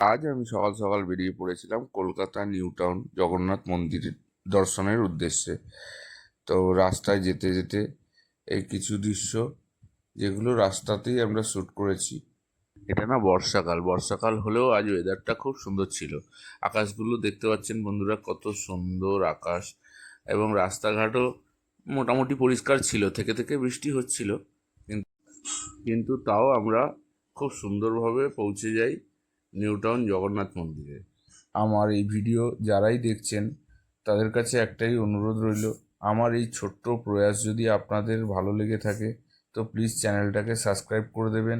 আজ আমি সকাল সকাল বেরিয়ে পড়েছিলাম কলকাতা, নিউ টাউন, জগন্নাথ মন্দির দর্শনের উদ্দেশ্যে। তো রাস্তায় যেতে যেতে এই কিছু দৃশ্য, যেগুলো রাস্তাতেই আমরা শ্যুট করেছি, এটা না বর্ষাকাল। বর্ষাকাল হলেও আজ ওয়েদারটা খুব সুন্দর ছিল। আকাশগুলো দেখতে পাচ্ছেন বন্ধুরা কত সুন্দর আকাশ এবং রাস্তাঘাটও মোটামুটি পরিষ্কার ছিল, থেকে থেকে বৃষ্টি হচ্ছিল। কিন্তু কিন্তু তাও আমরা খুব সুন্দরভাবে পৌঁছে যাই। নিউ টাউন জগন্নাথ মন্দিরে। আমার এই ভিডিও যারাই দেখছেন, তাদের কাছে একটাই অনুরোধ রইল, আমার এই ছোট্ট প্রয়াস যদি আপনাদের ভালো লেগে থাকে, তো প্লিজ চ্যানেলটাকে সাবস্ক্রাইব করে দেবেন,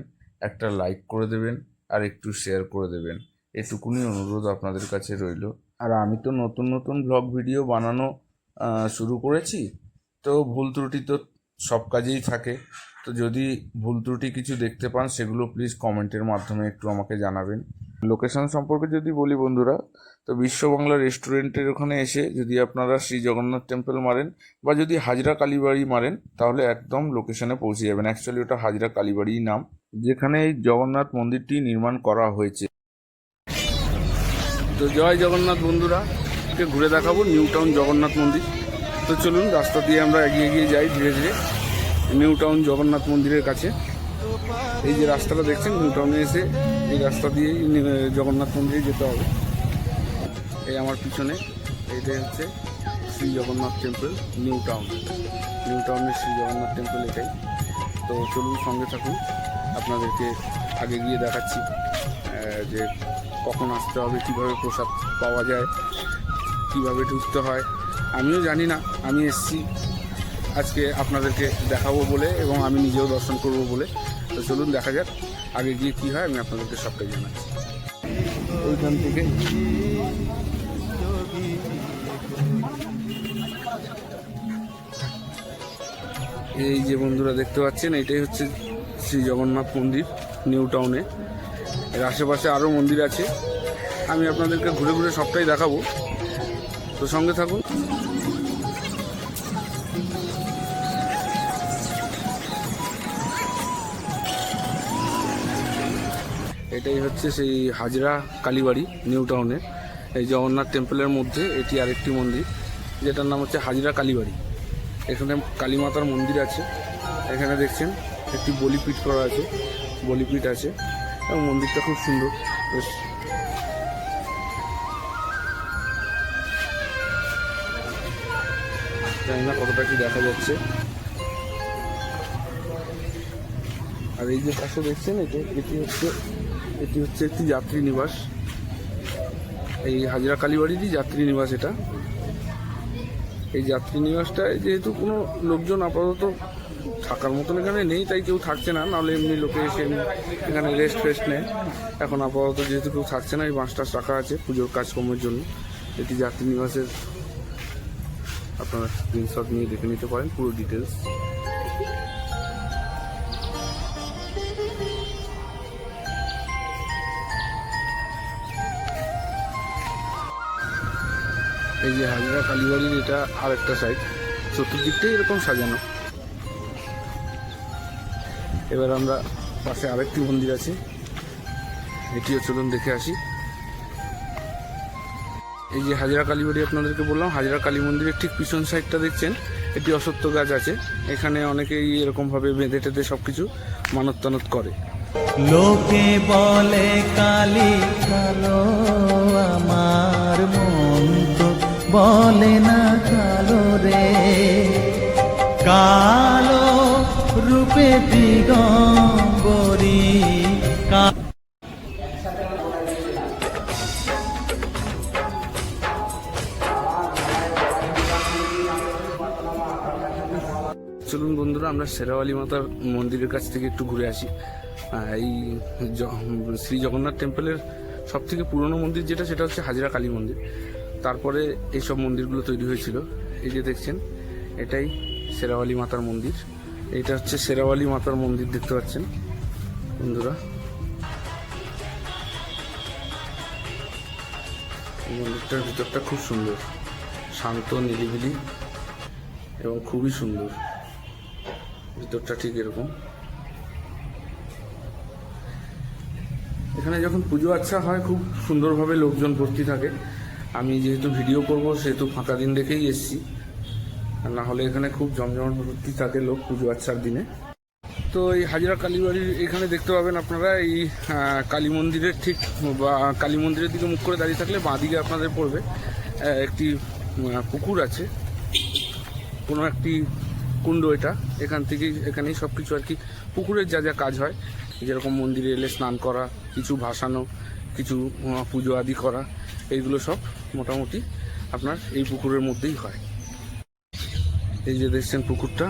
একটা লাইক করে দেবেন, আর একটু শেয়ার করে দেবেন। এটুকুনি অনুরোধ আপনাদের কাছে রইল। আর আমি তো নতুন নতুন ব্লগ ভিডিও বানানো শুরু করেছি, তো ভুল ত্রুটি তো সব কাজেই থাকে। তো যদি ভুল ত্রুটি কিছু দেখতে পান, সেগুলো প্লিজ কমেন্টের মাধ্যমে একটু আমাকে জানাবেন। লোকেশন সম্পর্কে যদি বলি বন্ধুরা, তো বিশ্ববাংলা রেস্টুরেন্টের ওখানে এসে যদি আপনারা শ্রী জগন্নাথ টেম্পল মারেন বা যদি হাজরা কালীবাড়ি মারেন, তাহলে একদম লোকেশনে পৌঁছে যাবেন। অ্যাকচুয়ালি ওটা হাজরা কালীবাড়িই নাম, যেখানে এই জগন্নাথ মন্দিরটি নির্মাণ করা হয়েছে। তো জয় জগন্নাথ বন্ধুরা ঘুরে দেখাবো নিউ টাউন জগন্নাথ মন্দির। তো চলুন, রাস্তা দিয়ে আমরা এগিয়ে এগিয়ে যাই ধীরে ধীরে। নিউ টাউন জগন্নাথ মন্দিরের কাছে। এই যে রাস্তাটা দেখছেন, নিউ টাউনে এসে এই রাস্তা দিয়েই জগন্নাথ মন্দিরে যেতে হবে। এই আমার পিছনে, এইটাই হচ্ছে Shri Jagannath temple, new town. New টাউনের শ্রী জগন্নাথ টেম্পল এটাই। তো চলুন সঙ্গে থাকুন, আপনাদেরকে আগে গিয়ে দেখাচ্ছি যে কখন আসতে হবে, কীভাবে প্রসাদ পাওয়া যায়, কীভাবে ঢুকতে হয়। আমিও জানি না, আমি এসছি আজকে আপনাদেরকে দেখাবো বলে এবং আমি নিজেও দর্শন করব বলে। তো চলুন দেখা যাক আগে গিয়ে কী হয়, আমি আপনাদেরকে সবটাই জানাচ্ছি। ওইখান থেকে এই যে বন্ধুরা দেখতে পাচ্ছেন, এটাই হচ্ছে শ্রী জগন্নাথ মন্দির, নিউ টাউনে। এর আশেপাশে আরও মন্দির আছে। আমি আপনাদেরকে ঘুরে ঘুরে সবটাই দেখাবো। তো সঙ্গে থাকুন। এটাই হচ্ছে সেই হাজরা কালীবাড়ি, নিউ টাউনে। এই জগন্নাথ টেম্পলের মধ্যে এটি আরেকটি মন্দির, যেটার নাম হচ্ছে হাজরা কালীবাড়ি। এখানে কালীমাতার মন্দির আছে। এখানে দেখছেন, একটি বলিপীঠ করা আছে, বলিপীঠ আছে। এবং মন্দিরটা খুব সুন্দর, বেশ জানি না কতটা কি দেখা যাচ্ছে। আর এই যে পাশে দেখছেন, এটি এটি হচ্ছে এটি হচ্ছে একটি যাত্রী নিবাস। এই হাজরা কালীবাড়িরই যাত্রী নিবাস এটা। এই যাত্রী নিবাসটায় যেহেতু কোনো লোকজন আপাতত থাকার মতন এখানে নেই, তাই কেউ থাকছে না। নাহলে এমনি লোকে এসে এখানে রেস্ট ফেস্ট নেয়। এখন আপাতত যেহেতু কেউ থাকছে না, এই বাঁশ টাস রাখা আছে পুজোর কাজকর্মের জন্য। এটি যাত্রী নিবাসের আপনারা স্ক্রিনশট নিয়ে দেখে নিতে পারেন, পুরো ডিটেলস এই যে হাজরা কালীবাড়ির এটা আর একটা সাইড চতুর্দিকটাই এরকম সাজানো। এবার আমরা পাশে আরেকটি মন্দির আছে। এটিও চলুন দেখে আসি। এই যে হাজরা কালীবাড়ি আপনাদেরকে বললাম, হাজরা কালী মন্দিরের ঠিক পিছন সাইডটা দেখছেন, এটি অসত্য গাছ আছে, এখানে অনেকেই এরকমভাবে বেঁধে টেঁধে সব কিছু মানত টানত করে। লোকে বলে, কালী কালো আমার মন বলে না কালো রে। কালো রূপে দিগম্বরী আমরা শেরাওয়ালি মাতার মন্দিরের কাছ থেকে একটু ঘুরে আসি। এই শ্রী জগন্নাথ টেম্পলের সব থেকে পুরনো মন্দির যেটা, সেটা হচ্ছে হাজরা কালী মন্দির। তারপরে এইসব মন্দিরগুলো তৈরি হয়েছিল। এই যে দেখছেন, এটাই শেরাওয়ালি মাতার মন্দির। এটা হচ্ছে শেরাওয়ালি মাতার মন্দির, দেখতে পাচ্ছেন বন্ধুরা। মন্দিরটার ভিতরটা খুব সুন্দর, শান্ত, নিরিবিলি এবং খুবই সুন্দর। ভিতরটা ঠিক এরকম। এখানে যখন পুজো আচ্ছা হয়, খুব সুন্দরভাবে লোকজন ভর্তি থাকে। আমি যেহেতু ভিডিও করব, সেহেতু ফাঁকা দিন দেখেই এসেছি। আর না হলে এখানে খুব জমজমাট ভর্তি থাকে লোক পুজো আচ্ছার দিনে। তো এই হাজিরা কালীবাড়ির এখানে দেখতে পাবেন আপনারা এই কালী মন্দিরের ঠিক, বা কালী মন্দিরের দিকে মুখ করে দাঁড়িয়ে থাকলে বাঁ দিকে আপনাদের পড়বে একটি পুকুর আছে। কোনো একটি কুণ্ড এটা। এখান থেকেই, এখানেই সব কিছু আর কি। পুকুরের যা যা কাজ হয়, যেরকম মন্দিরে এলে স্নান করা, কিছু ভাসানো, কিছু পুজো আদি করা, এইগুলো সব মোটামুটি আপনার এই পুকুরের মধ্যেই হয়। এই যে দেখছেন পুকুরটা,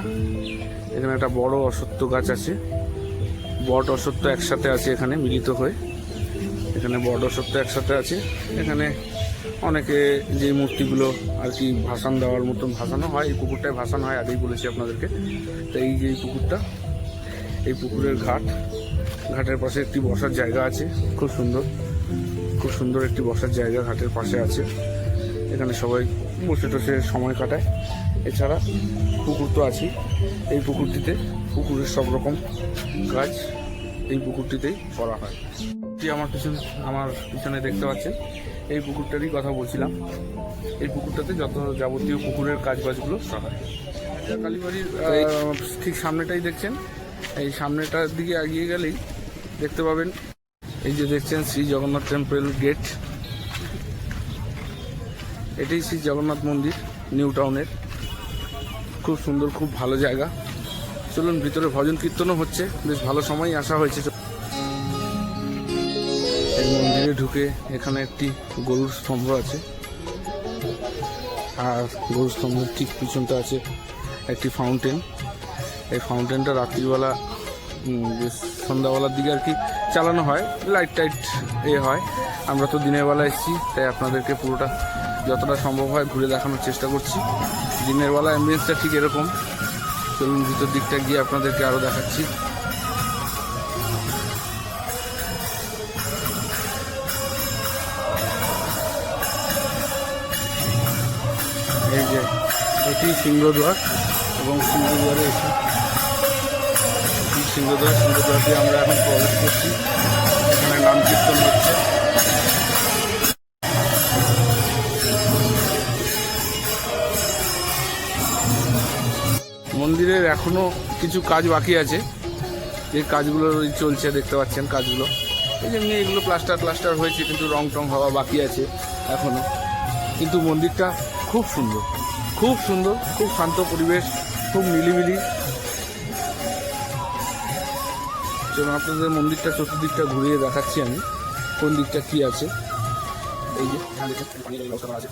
এখানে একটা বড় অসত্য গাছ আছে। বট অসত্য একসাথে আছে এখানে মিলিত হয়ে। এখানে বট অসত্য একসাথে আছে। এখানে অনেকে যে মূর্তিগুলো আর কি ভাসান দেওয়ার মতন ভাসানো হয়, এই পুকুরটায় ভাসানো হয়, আগেই বলেছি আপনাদেরকে। তো এই যে পুকুরটা, এই পুকুরের ঘাট, ঘাটের পাশে একটি বসার জায়গা আছে, খুব সুন্দর। খুব সুন্দর একটি বসার জায়গা ঘাটের পাশে আছে। এখানে সবাই বসে টসে সময় কাটায়। এছাড়া পুকুর তো আছেই। এই পুকুরটিতে পুকুরের সব রকম কাজ এই পুকুরটিতেই করা হয়। আমার পিছনে আমার পিছনে দেখতে পাচ্ছেন। এই পুকুরটারই কথা বলছিলাম। এই পুকুরটাতে যত যাবতীয় পুকুরের কাজ বাজগুলো হয়। কালীবাড়ির ঠিক সামনেটাই দেখছেন। এই সামনেটার দিকে এগিয়ে গেলেই দেখতে পাবেন। এই যে দেখছেন শ্রী জগন্নাথ টেম্পল গেট। এটাই শ্রী জগন্নাথ মন্দির নিউ টাউনের। খুব সুন্দর খুব ভালো জায়গা। চলুন ভিতরে ভজন কীর্তনও হচ্ছে। বেশ ভালো সময়ই আসা হয়েছে মন্দিরে ঢুকে এখানে একটি গরুর স্তম্ভ আছে। আর গরুর স্তম্ভের ঠিক পিছনটা আছে একটি ফাউন্টেন। এই ফাউন্টেনটা রাত্রিবেলা সন্ধ্যাবেলার দিকে আর কি চালানো হয়। লাইট টাইট এ হয়। আমরা তো দিনের বেলা এসেছি, তাই আপনাদেরকে পুরোটা যতটা সম্ভব হয় ঘুরে দেখানোর চেষ্টা করছি। দিনের বেলা অ্যাম্বিয়েন্সটা ঠিক এরকম। চলুন ভিতর দিকটা গিয়ে আপনাদেরকে আরও দেখাচ্ছি। এই যে, এটি সিংহদ্বার এবং সিংহদ্বারে এসে এই সিংহদ্বার সিংহদ্বার দিয়ে আমরা এখন প্রবেশ করছি। এখানে নাম কীর্তন হচ্ছে। মন্দিরের এখনও কিছু কাজ বাকি আছে। যে কাজগুলো চলছে, দেখতে পাচ্ছেন কাজগুলো। এই যেমনি এগুলো প্লাস্টার প্লাস্টার হয়েছে, কিন্তু রং টং হওয়া বাকি আছে এখনও। কিন্তু মন্দিরটা খুব সুন্দর। খুব সুন্দর, খুব শান্ত পরিবেশ, খুব নিলিবিলি। চলুন, আপনাদের মন্দিরটা চতুর্দিকটা ঘুরিয়ে দেখাচ্ছি আমি, কোন দিকটা কি আছে। এই যে আছে। আছে।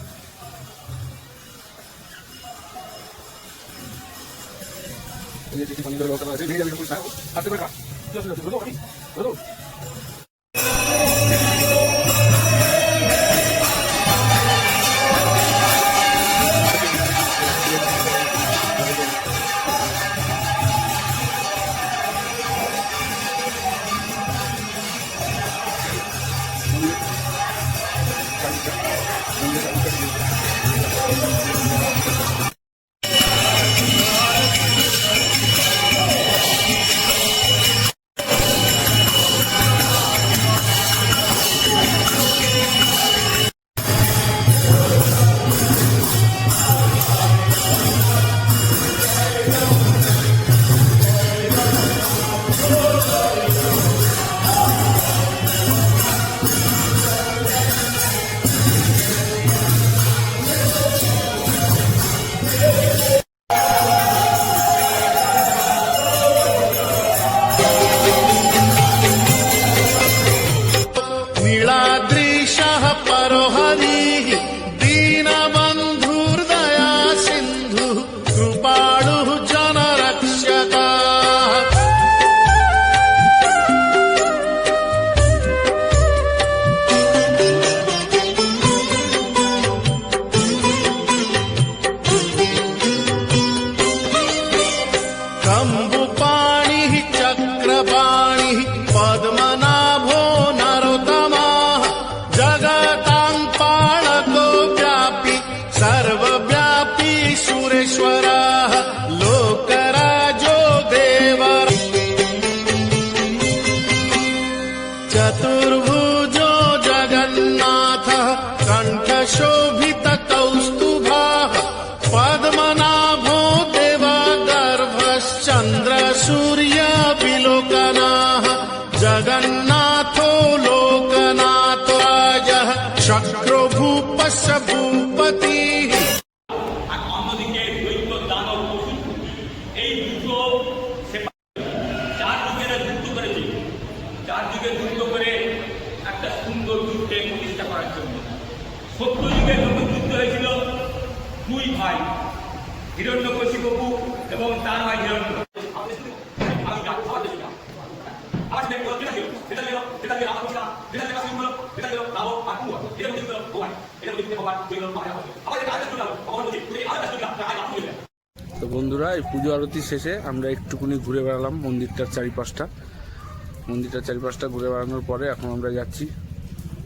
গেল, ভগবান। বলছে, তুমি আরেকটা চলে গেল, আর আরেকটা চলে গেল। তো বন্ধুরা এই পুজো আরতি শেষে আমরা একটুকুনি ঘুরে বেড়ালাম মন্দিরটার চারিপাশটা। মন্দিরটার চারিপাশটা ঘুরে বেড়ানোর পরে এখন আমরা যাচ্ছি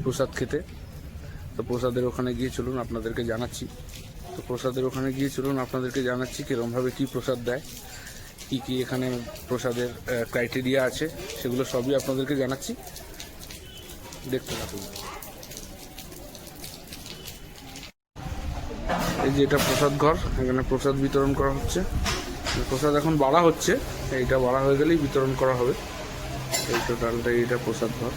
প্রসাদ খেতে। তো প্রসাদের ওখানে গিয়ে চলুন, আপনাদেরকে জানাচ্ছি। তো প্রসাদের ওখানে গিয়ে চলুন, আপনাদেরকে জানাচ্ছি কীরমভাবে কী প্রসাদ দেয়, কী কী এখানে প্রসাদের ক্রাইটেরিয়া আছে, সেগুলো সবই আপনাদেরকে জানাচ্ছি। দেখতে থাকুন। এই যে এটা প্রসাদ ঘর, এখানে প্রসাদ বিতরণ করা হচ্ছে। প্রসাদ এখন বাড়া হচ্ছে, এইটা বাড়া হয়ে গেলেই বিতরণ করা হবে। এই টোটালটা এইটা প্রসাদ ঘর।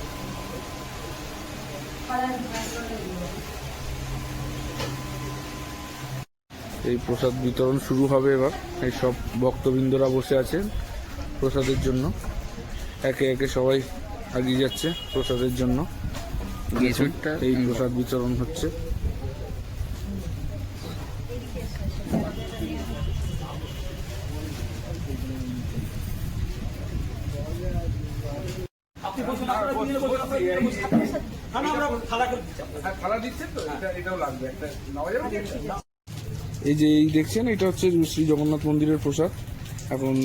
এই প্রসাদ বিতরণ শুরু হবে এবার। এই সব ভক্তবৃন্দরা বসে আছেন প্রসাদের জন্য। একে একে সবাই এগিয়ে যাচ্ছে প্রসাদের জন্য। এই প্রসাদ বিতরণ হচ্ছে। এই যে এই দেখছেন, এটা হচ্ছে শ্রী জগন্নাথ মন্দিরের প্রসাদ। এখন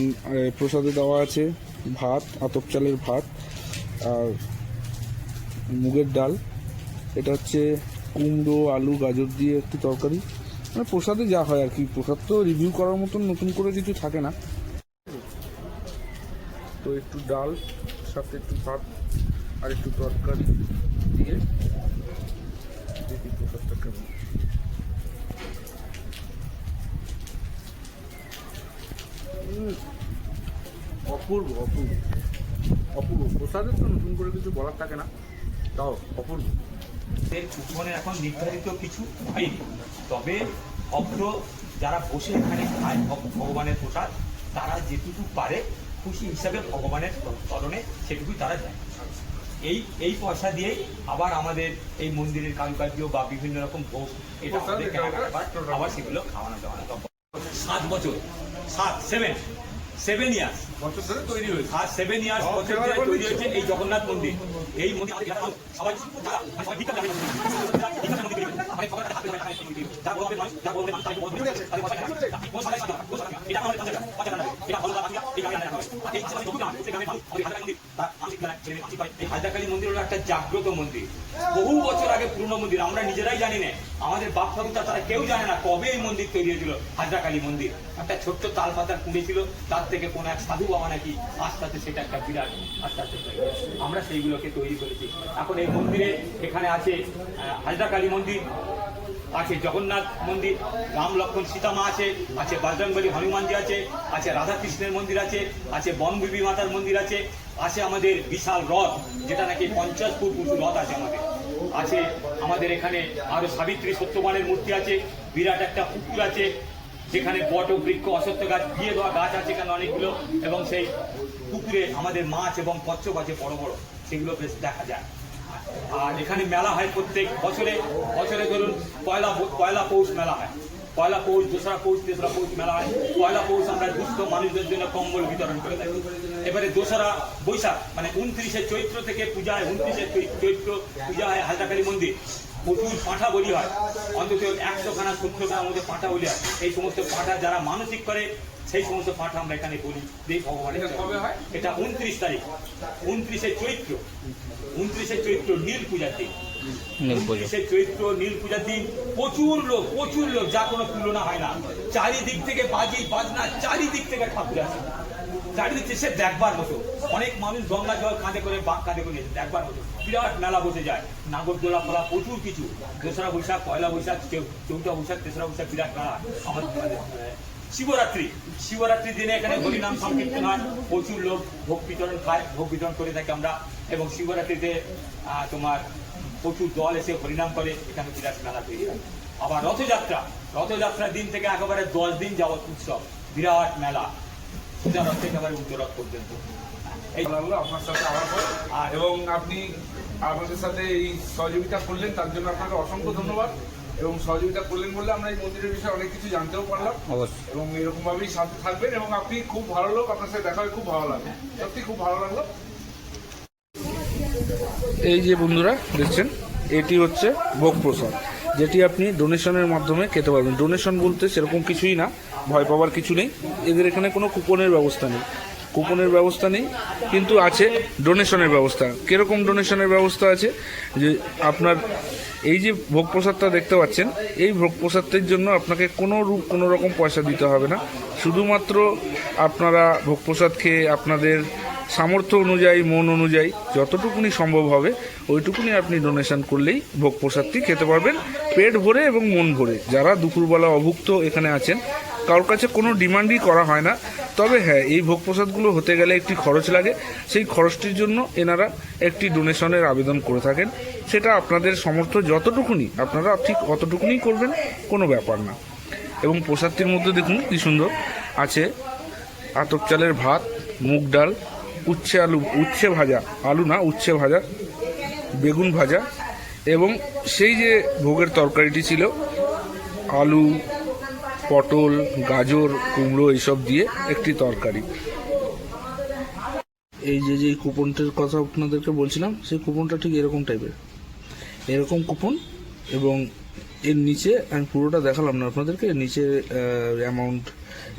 প্রসাদে দেওয়া আছে ভাত, আতপ চালের ভাত আর মুগের ডাল। এটা হচ্ছে কুমড়ো, আলু, গাজর দিয়ে একটি তরকারি। মানে প্রসাদে যা হয় আর কি, প্রসাদ তো রিভিউ করার মতন নতুন করে কিছু থাকে না। তো একটু ডাল, সাথে একটু ভাত আর একটু তরকারি দিয়ে দেখি প্রসাদটা কেমন। অপূর্ব অপূর্ব অপূর্ব। প্রসাদের তো নতুন করে কিছু বলার থাকে না তাও অপূর্ব। এর এখন নির্ধারিত কিছু হয়নি। তবে ভক্ত যারা বসে এখানে খায় ভগ- ভগবানের প্রসাদ তারা যেটুকু পারে খুশি হিসাবে ভগবানের চরণে সেটুকুই তারা দেয়। এই এই পয়সা দিয়েই আবার আমাদের এই মন্দিরের কারুকার্য বা বিভিন্ন রকম ভোগ এটা আমাদের কেনাকাটা আবার সেগুলো খাওয়ানো দাওয়ানো সাত বছর। সাত সেভেন সেভেন ইয়ার্স বছর ধরে তৈরি হয়েছে। আর সেভেন ইয়ার্স বছর ধরে তৈরি হয়েছে এই জগন্নাথ মন্দির। এই মন্দির সবাই লাগে এটা পয়সা না এটা ভালো লাগে এই গ্রামে না এই সবাই দুটো গ্রাম সেই গ্রামে মানুষ আমাদের হাজার মন্দির হলো একটা জাগ্রত মন্দির। বহু বছর আগে পুরনো মন্দির, আমরা নিজেরাই জানি না। আমাদের বাপ ঠাকুরটা তারা কেউ জানে না কবে এই মন্দির তৈরি হয়েছিল হাজরাকালী মন্দির। একটা ছোট্ট তাল পাতার কুড়ে ছিল, তার থেকে কোন এক সাধু বাবা নাকি আস্তে আস্তে সেটা একটা বিরাট আস্তে আস্তে আমরা সেইগুলোকে তৈরি করেছি। এখন এই মন্দিরে এখানে আছে হাজরাকালী মন্দির আছে জগন্নাথ মন্দির, রাম লক্ষ্মণ সীতামা আছে আছে বজরংবলী হনুমানজি আছে আছে রাধাকৃষ্ণের মন্দির আছে আছে বনবিবি মাতার মন্দির আছে আছে আমাদের বিশাল রথ, যেটা নাকি পঞ্চাশ ফুট উঁচু রথ আছে আমাদের। আছে আমাদের এখানে আরও সাবিত্রী সত্যবানের মূর্তি আছে, বিরাট একটা পুকুর আছে, যেখানে বট, বৃক্ষ অসত্য গাছ দিয়ে দেওয়া গাছ আছে এখানে অনেকগুলো, এবং সেই পুকুরে আমাদের মাছ এবং কচ্ছপ আছে বড় বড়, সেগুলো বেশ দেখা যায়। আর এখানে মেলা হয় প্রত্যেক বছরে। বছরে ধরুন পয়লা পয়লা পৌষ মেলা হয়। পয়লা পৌষ, দোসরা পৌষ, তেসরা পৌষ মেলা হয়। পয়লা পৌষ আমরা দুস্থ মানুষদের জন্য কম্বল বিতরণ করে থাকি। এবারে দোসরা বৈশাখ মানে উনত্রিশে চৈত্র থেকে পূজা হয়, উনত্রিশে চৈত্র পূজা হয় হালদাকালী মন্দির। প্রচুর পাঁঠা বলি হয়। অন্তত একশো খানা সত্তর খানার মধ্যে পাঁঠা বলি হয়। এই সমস্ত পাঁঠা যারা মানসিক করে সেই সমস্ত পাঁঠা আমরা এখানে বলি দেই ভগবানের এটা উনত্রিশ তারিখ। উনত্রিশে চৈত্র। উনত্রিশে চৈত্র নীল পূজার দিন। উনত্রিশে চৈত্র নীল পূজার দিন। প্রচুর লোক প্রচুর লোক যা কোনো তুলনা হয় না। চারিদিক থেকে বাজি বাজনা চারিদিক থেকে ঠাকুর আসে। চারিদিক থেকে সে দেখবার মতো। অনেক মানুষ গঙ্গা জল কাঁধে করে বাঁক কাঁধে করে এসে দেখবার মতো। বিরাট মেলা বসে যায়। নাগরদোলা ফলা প্রচুর কিছু। দোসরা বৈশাখ পয়লা বৈশাখ চৌঠা বৈশাখ তেসরা বৈশাখ বিরাট মেলা আমাদের আমাদের, শিবরাত্রি। শিবরাত্রির দিনে এখানে হরিনাম সংকীর্তন হয়। প্রচুর লোক ভোগ বিতরণ খায় ভোগ বিতরণ করে থাকি আমরা। এবং শিবরাত্রিতে তোমার প্রচুর দল এসে হরিনাম করে এখানে বিরাট মেলা তৈরি হয়। আবার রথযাত্রা। রথযাত্রার দিন থেকে একেবারে দশ দিন যাবত উৎসব। বিরাট মেলা। রথ থেকে একেবারে উত্তরথ পর্যন্ত আপনার সাথে আর এবং আপনি আমাদের সাথে এই সহযোগিতা করলেন তার জন্য আপনাকে অসংখ্য ধন্যবাদ এবং সহযোগিতা করলেন বলে আমরা এই মন্দিরের বিষয়ে অনেক কিছু জানতেও পারলাম এবং এরকম ভাবেই সাথে থাকবেন এবং আপনি খুব ভালো লোক আপনার সাথে দেখা হয়ে খুব ভালো লাগল সত্যি খুব ভালো লাগল এই যে বন্ধুরা দেখছেন, এটি হচ্ছে ভোগ প্রসাদ যেটি আপনি ডোনেশনের মাধ্যমে খেতে পারবেন। ডোনেশন বলতে সেরকম কিছুই না, ভয় পাওয়ার কিছু নেই। এদের এখানে কোনো কুপনের ব্যবস্থা নেই। কুপনের ব্যবস্থা নেই, কিন্তু আছে ডোনেশনের ব্যবস্থা। কীরকম ডোনেশনের ব্যবস্থা আছে? যে আপনার এই যে ভোগ প্রসাদটা দেখতে পাচ্ছেন, এই ভোগ প্রসাদটির জন্য আপনাকে কোনো রূপ, কোনো রকম পয়সা দিতে হবে না। শুধুমাত্র আপনারা ভোগ প্রসাদ খেয়ে আপনাদের সামর্থ্য অনুযায়ী, মন অনুযায়ী যতটুকুনি সম্ভব হবে, ওইটুকুনি আপনি ডোনেশন করলেই ভোগ প্রসাদটি খেতে পারবেন, পেট ভরে এবং মন ভরে। যারা দুপুরবেলা অভুক্ত এখানে আছেন, কারোর কাছে কোনো ডিমান্ডই করা হয় না। তবে হ্যাঁ এই ভোগ প্রসাদগুলো হতে গেলে একটি খরচ লাগে। সেই খরচটির জন্য এনারা একটি ডোনেশনের আবেদন করে থাকেন। সেটা আপনাদের সমর্থ যতটুকুনি, আপনারা ঠিক অতটুকুনি করবেন, কোনো ব্যাপার না। এবং প্রসাদটির মধ্যে দেখুন কি সুন্দর আছে। আতপ চালের ভাত, মুগ ডাল উচ্ছে আলু, উচ্ছে ভাজা, আলু না, উচ্ছে ভাজা, বেগুন ভাজা এবং সেই যে ভোগের তরকারিটি ছিল, আলু, পটল, গাজর, কুমড়ো এইসব দিয়ে একটি তরকারি। এই যে যে কুপনটার কথা আপনাদেরকে বলছিলাম, সেই কুপনটা ঠিক এরকম টাইপের এরকম কুপন এবং এর নিচে, আমি পুরোটা দেখালাম না আপনাদেরকে নিচে অ্যামাউন্ট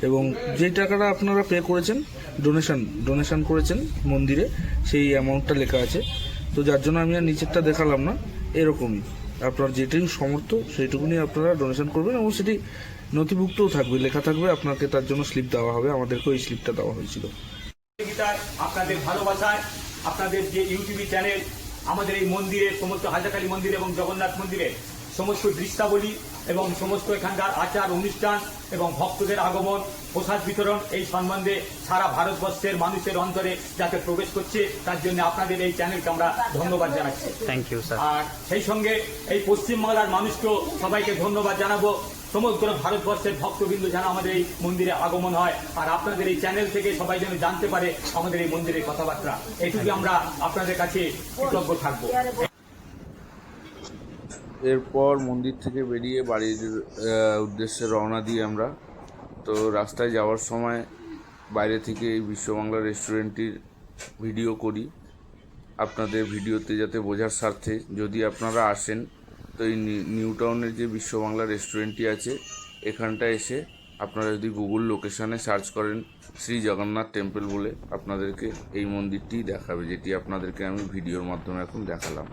এবং যে টাকাটা আপনারা পে করেছেন ডোনেশন ডোনেশন করেছেন মন্দিরে, সেই অ্যামাউন্টটা লেখা আছে। তো যার জন্য আমি আর নিচেরটা দেখালাম না, এরকমই। আপনার যেটুকু সমর্থ, সেইটুকুনি আপনারা ডোনেশন করবেন এবং সেটি নথিভুক্তও থাকবে, লেখা থাকবে, আপনাকে তার জন্য স্লিপ দেওয়া হবে, আমাদেরকেও ওই স্লিপটা দেওয়া হয়েছিল। আপনাদের ভালোবাসায় আপনাদের যে ইউটিউব চ্যানেল আমাদের এই মন্দিরে সমস্ত হাজাকালী মন্দির এবং জগন্নাথ মন্দিরের সমস্ত দৃশ্যাবলী এবং সমস্ত এখানকার আচার অনুষ্ঠান এবং ভক্তদের আগমন প্রসাদ বিতরণ এই সম্বন্ধে সারা ভারতবর্ষের মানুষের অন্তরে যাতে প্রবেশ করছে তার জন্য আপনাদের এই চ্যানেলকে আমরা ধন্যবাদ জানাচ্ছি। থ্যাংক ইউ স্যার আর সেই সঙ্গে এই পশ্চিমবাংলার মানুষকেও সবাইকে ধন্যবাদ জানাব। সমগ্র ভারতবর্ষের ভক্তবিন্দু যেন আমাদের এই মন্দিরে আগমন হয়। আর আপনাদের এই চ্যানেল থেকে সবাই যেন জানতে পারে আমাদের এই মন্দিরের কথাবার্তা। এটুকু আমরা আপনাদের কাছে কৃতজ্ঞ থাকব। এরপর মন্দির থেকে বেরিয়ে বাড়ির উদ্দেশ্যে রওনা দিই আমরা। তো রাস্তায় যাওয়ার সময় বাইরে থেকে এই বিশ্ববাংলা রেস্টুরেন্টটির ভিডিও করি। আপনাদের ভিডিওতে যাতে বোঝার স্বার্থে যদি আপনারা আসেন, তো এই নিউ টাউনের যে বিশ্ববাংলা রেস্টুরেন্টটি আছে এখানটা এসে আপনারা যদি গুগল লোকেশানে সার্চ করেন শ্রী জগন্নাথ টেম্পল বলে, আপনাদেরকে এই মন্দিরটি দেখাবে, যেটি আপনাদেরকে আমি ভিডিওর মাধ্যমে এখন দেখালাম।